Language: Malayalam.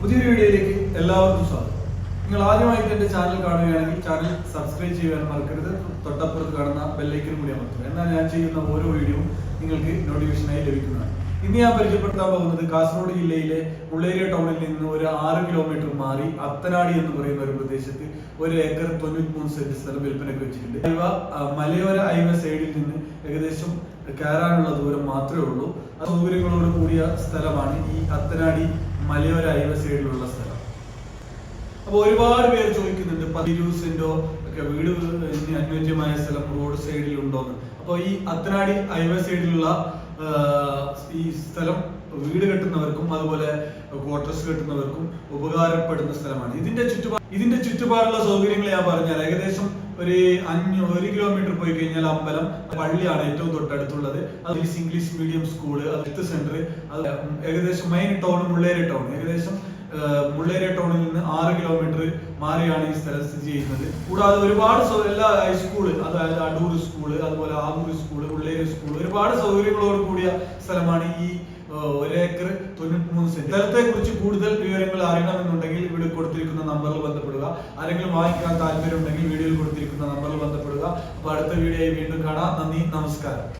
പുതിയൊരു വീഡിയോയിലേക്ക് എല്ലാവർക്കും സ്വാഗതം. നിങ്ങൾ ആദ്യമായിട്ട് എന്റെ ചാനൽ കാണുകയാണെങ്കിൽ ചാനൽ സബ്സ്ക്രൈബ് ചെയ്യാൻ മറക്കരുത്. തൊട്ടപ്പുറത്ത് കാണുന്ന ബെല്ലൈക്കൻ കൂടി അമർത്തുക. എന്നാൽ ഞാൻ ചെയ്യുന്ന ഓരോ വീഡിയോയും നിങ്ങൾക്ക് നോട്ടിഫിക്കേഷനായി ലഭിക്കുന്നതാണ്. ഇന്ന് ഞാൻ പരിചയപ്പെടുത്താൻ പോകുന്നത് കാസർഗോഡ് ജില്ലയിലെ മുള്ളേരിയ ടൗണിൽ നിന്ന് ഒരു ആറ് കിലോമീറ്റർ മാറി അത്തനാടി എന്ന് പറയുന്ന ഒരു പ്രദേശത്ത് ഒരു ഏക്കർ തൊണ്ണൂറ്റി മൂന്ന് സെന്റ് സ്ഥലം വിൽപ്പനയ്ക്ക് വെച്ചിട്ടുണ്ട്. ഇവ മലയോര ഹൈവേ സൈഡിൽ നിന്ന് ഏകദേശം കയറാനുള്ള ദൂരം മാത്രമേ ഉള്ളൂ. സൗകര്യങ്ങളോട് കൂടിയ സ്ഥലമാണ് ഈ അത്തനാടി മലയോര ഹൈവേ സൈഡിലുള്ള സ്ഥലം. അപ്പൊ ഒരുപാട് പേര് ചോദിക്കുന്നുണ്ട് പതിരൂസിന്റെ ഒക്കെ വീട് അനുയോജ്യമായ സ്ഥലം റോഡ് സൈഡിൽ ഉണ്ടോന്ന് അപ്പൊ ഈ അത്തനാടി ഹൈവേ സൈഡിലുള്ള ഈ സ്ഥലം വീട് കെട്ടുന്നവർക്കും അതുപോലെ ക്വാർട്ടേഴ്സ് കെട്ടുന്നവർക്കും ഉപകാരപ്പെടുന്ന സ്ഥലമാണ്. ഇതിന്റെ ചുറ്റുപാട് ഇതിന്റെ ചുറ്റുപാടുള്ള സൗകര്യങ്ങൾ ഞാൻ പറഞ്ഞാൽ ഏകദേശം ഒരു അഞ്ഞൂ ഒരു കിലോമീറ്റർ പോയി കഴിഞ്ഞാൽ അമ്പലം പള്ളിയാണ് ഏറ്റവും തൊട്ടടുത്തുള്ളത്. അത് English medium school health centre അത് ഏകദേശം മെയിൻ ടൗൺ മുള്ളേരി ടൗൺ ഏകദേശം മുള്ളേരിയ ടൗണിൽ നിന്ന് ആറ് കിലോമീറ്റർ മാറിയാണ് ഈ സ്ഥലം സ്ഥിതി ചെയ്യുന്നത്. കൂടാതെ ഒരുപാട് എല്ലാ ഹൈസ്കൂൾ അതായത് അടൂർ സ്കൂൾ അതുപോലെ ആവൂർ സ്കൂൾ മുള്ളേരി സ്കൂൾ ഒരുപാട് സൗകര്യങ്ങളോട് കൂടിയ സ്ഥലമാണ് ഈ ഒരേക്കർ തൊണ്ണൂറ്റി മൂന്ന് സെന്റ്. സ്ഥലത്തെ കുറിച്ച് കൂടുതൽ വിവരങ്ങൾ അറിയണമെന്നുണ്ടെങ്കിൽ ഇവിടെ കൊടുത്തിരിക്കുന്ന നമ്പറിൽ ബന്ധപ്പെടുക. ആരെങ്കിലും വാങ്ങിക്കാൻ താല്പര്യമുണ്ടെങ്കിൽ വീഡിയോയിൽ കൊടുത്തിരിക്കുന്ന നമ്പറിൽ ബന്ധപ്പെടുക. അപ്പൊ അടുത്ത വീഡിയോയിൽ വീണ്ടും കാണാം. നന്ദി നമസ്കാരം.